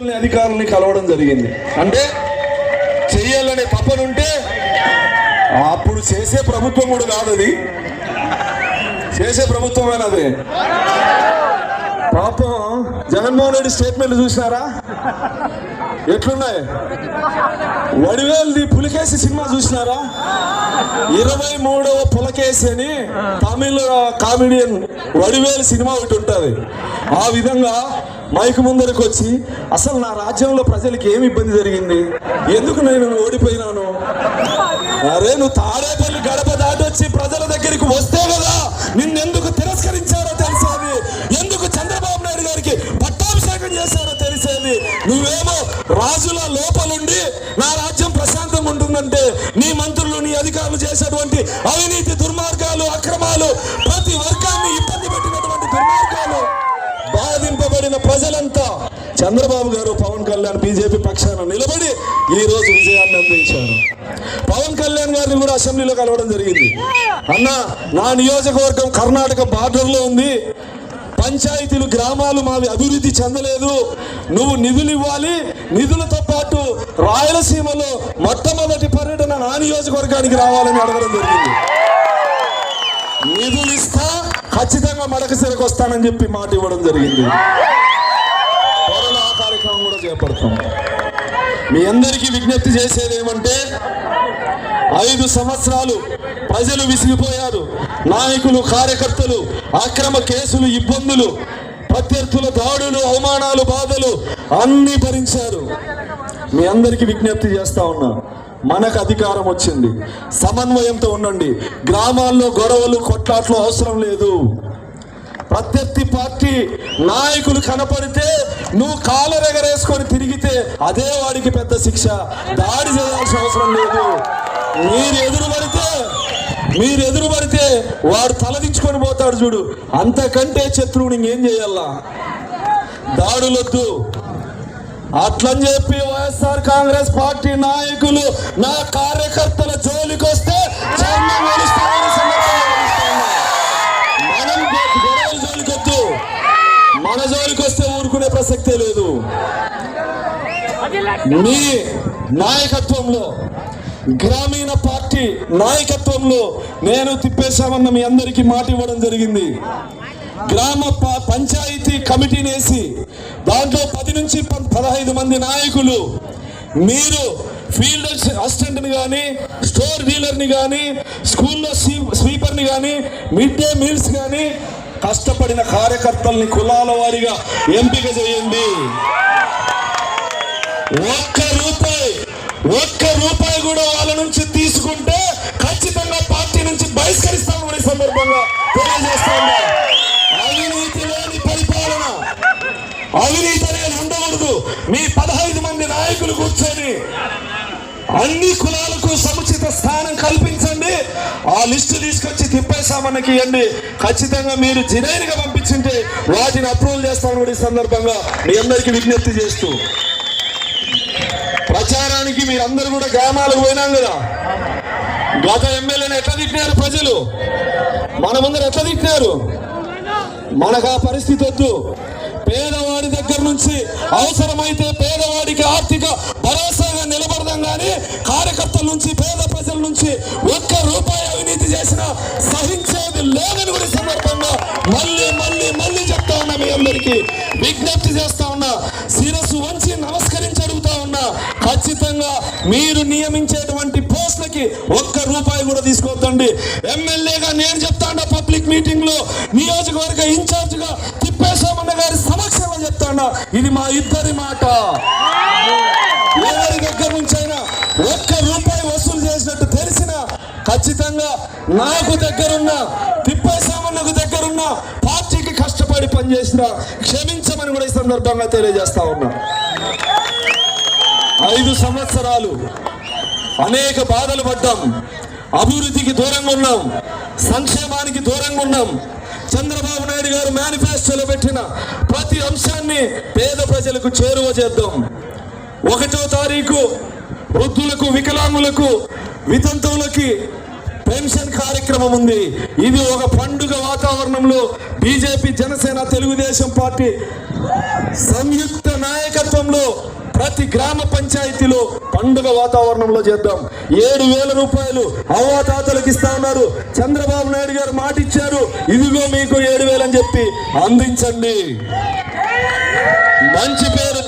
మంత్రుల్ని అధికారుల్ని కలవడం జరిగింది. అంటే చెయ్యాలనే తపనుంటే అప్పుడు చేసే ప్రభుత్వం కూడా కాదు అది. చేసే ప్రభుత్వమేనది పాపం జగన్మోహన్ రెడ్డి స్టేట్మెంట్ చూసినారా? ఎట్లున్నాయి? వడివేల్ది పులికేసి సినిమా చూసినారా? ఇరవై మూడవ పులకేసి అని తమిళ కామెడియన్ వడివేలు సినిమా ఒకటి ఉంటుంది. ఆ విధంగా మైక్ ముందరకు వచ్చి అసలు నా రాజ్యంలో ప్రజలకి ఏమి ఇబ్బంది జరిగింది? ఎందుకు నేను ఓడిపోయినాను? అరే నువ్వు తాడేపల్లి గడప దాటొచ్చి ప్రజల దగ్గరికి వస్తే కదా నిన్నెందుకు తిరస్కరించారో తెలిసేది? ఎందుకు చంద్రబాబు నాయుడు గారికి పట్టాభిషేకం చేశారో తెలిసేది? నువ్వేమో రాజుల లోపలుండి నా రాజ్యం ప్రశాంతంగా ఉంటుందంటే నీ మంత్రులు నీ అధికారులు చేసేటువంటి అవినీతి దుర్మార్గాలు అక్రమాలు చంద్రబాబు గారు పవన్ కళ్యాణ్ బీజేపీ పక్షాన నిలబడి ఈ రోజు విజయాన్ని అందించారు. పవన్ కళ్యాణ్ గారిని కూడా అసెంబ్లీలో కలవడం జరిగింది. అన్న నా నియోజకవర్గం కర్ణాటక బార్డర్లో ఉంది. పంచాయతీలు గ్రామాలు మావి అభివృద్ధి చెందలేదు. నువ్వు నిధులు ఇవ్వాలి నిధులతో పాటు రాయలసీమలో మొట్టమొదటి పర్యటన నా నియోజకవర్గానికి రావాలని అడగడం జరిగింది. నిధులు ఇస్తా ఖచ్చితంగా మడకసిరకు వస్తానని చెప్పి మాట ఇవ్వడం జరిగింది. చేపడతాం మీ అందరికీ విజ్ఞప్తి చేసేది ఏమంటే ఐదు సంవత్సరాలు ప్రజలు విసిగిపోయారు. నాయకులు కార్యకర్తలు అక్రమ కేసులు ఇబ్బందులు ప్రత్యర్థుల దాడులు అవమానాలు బాధలు అన్ని భరించారు. మీ అందరికీ విజ్ఞప్తి చేస్తా ఉన్నా మనకు అధికారం వచ్చింది. సమన్వయంతో ఉండండి. గ్రామాల్లో గొడవలు కొట్లాట్లు అవసరం లేదు. ప్రత్యర్థి పార్టీ నాయకులు కనపడితే నువ్వు కాలరెగరేసుకొని తిరిగితే అదే వాడికి పెద్ద శిక్ష. దాడి చేయాల్సిన అవసరం లేదు. మీరు ఎదురు పడితే మీరు ఎదురు పడితే వాడు తలదించుకొని పోతాడు చూడు. అంతకంటే శత్రువుని ఏం చేయాలా? దాడులొద్దు. అట్లని చెప్పి వైఎస్ఆర్ కాంగ్రెస్ పార్టీ నాయకులు నా కార్యకర్తల జోలికి వస్తే చర్మం వేలుస్తామని సందర్భంగా వేలుస్తున్నా. మనం గొడవల జోలికొద్దు మన జోలికి వస్తే ఊరుకునే లేదు మీ నాయకత్వంలో గ్రామీణ పార్టీ నాయకత్వంలో నేను తిప్పేశామన్న మీ అందరికీ మాట ఇవ్వడం జరిగింది. గ్రామ పంచాయతీ కమిటీని వేసి దాంట్లో పది నుంచి ప- పదహైదు మంది నాయకులు మీరు ఫీల్డ్ అసిస్టెంట్ని కానీ స్టోర్ డీలర్ని కానీ స్కూల్లో స్వీపర్ని కానీ మిడ్ డే మీల్స్ కానీ కష్టపడిన కార్యకర్తల్ని కులాల వారిగా ఎంపిక చేయండి. ఒక్క రూపాయి ఒక్క రూపాయి కూడా వాళ్ళ నుంచి తీసుకుంటే ఖచ్చితంగా పార్టీ నుంచి బహిష్కరిస్తాను కూడా ఈ సందర్భంగా తెలియజేస్తాను అవినీతి లేని పరిపాలన. అవినీతి అనేది ఉండకూడదు. మీ పదహైదు మంది నాయకులు కూర్చొని అన్ని కులాలకు సముచిత స్థానం కల్పించండి. ఆ లిస్టు తీసుకొచ్చి తిప్పేశామన్నకి ఇవ్వండి. ఖచ్చితంగా మీరు జినైన్గా పంపించుంటే వాటిని అప్రూవల్ చేస్తామని కూడా ఈ సందర్భంగా మీ అందరికీ విజ్ఞప్తి చేస్తూ. ప్రచారానికి మీరందరూ కూడా గ్రామాలకు పోయినాం కదా. గత ఎమ్మెల్యేని ఎట్లా తిట్టినారు ప్రజలు? మన ముందర ఎట్లా తిట్టినారు? మనకు ఆ పరిస్థితి వద్దు. పేదవాడి దగ్గర నుంచి అవసరమైతే పేదవాడికి ఆర్థిక కానీ కార్యకర్తల నుంచి పేద ప్రజల నుంచి ఒక్క రూపాయి అవినీతి చేసిన సహించేది లేదని కూడా సందర్భంగా మళ్ళీ మళ్ళీ మళ్ళీ చెప్తా ఉన్నా మీ అందరికీ. విజ్ఞప్తి చేస్తా ఉన్నా శిరస్సు వంచి నమస్కరించి అడుగుతా ఉన్నా ఖచ్చితంగా మీరు నియమించేటువంటి పోస్టులకి ఒక్క రూపాయి కూడా తీసుకోవద్దండి. ఎమ్మెల్యేగా నేను చెప్తాను పబ్లిక్ మీటింగ్లో నియోజకవర్గ ఇన్ఛార్జ్గా తిప్పేశామన్న గారి సమక్షంలో చెప్తాను ఇది మా ఇద్దరి మాట. ఖచ్చితంగా నాకు దగ్గరున్న తిప్పేశామన్నకు దగ్గరున్న పార్టీకి కష్టపడి పనిచేసిన క్షమించమని కూడా ఈ సందర్భంగా తెలియజేస్తా ఉన్నా. ఐదు సంవత్సరాలు అనేక బాధలు పడ్డాం అభివృద్ధికి దూరంగా ఉన్నాం సంక్షేమానికి దూరంగా ఉన్నాం. చంద్రబాబు నాయుడు గారు మేనిఫెస్టోలో పెట్టిన ప్రతి అంశాన్ని పేద ప్రజలకు చేరువ చేద్దాం. ఒకటో తారీఖు వృద్ధులకు వికలాంగులకు వితంతువులకి పెన్షన్ కార్యక్రమం ఉంది. ఇది ఒక పండుగ వాతావరణంలో బీజేపీ జనసేన తెలుగుదేశం పార్టీ సంయుక్త నాయకత్వంలో ప్రతి గ్రామ పంచాయతీలో పండుగ వాతావరణంలో చేద్దాం. ఏడు వేల రూపాయలు అవ్వాతాతలకు ఇస్తా ఉన్నారు చంద్రబాబు నాయుడు గారు మాట ఇచ్చారు ఇదిగో మీకు ఏడు వేలు అని చెప్పి అందించండి. మంచి పేరు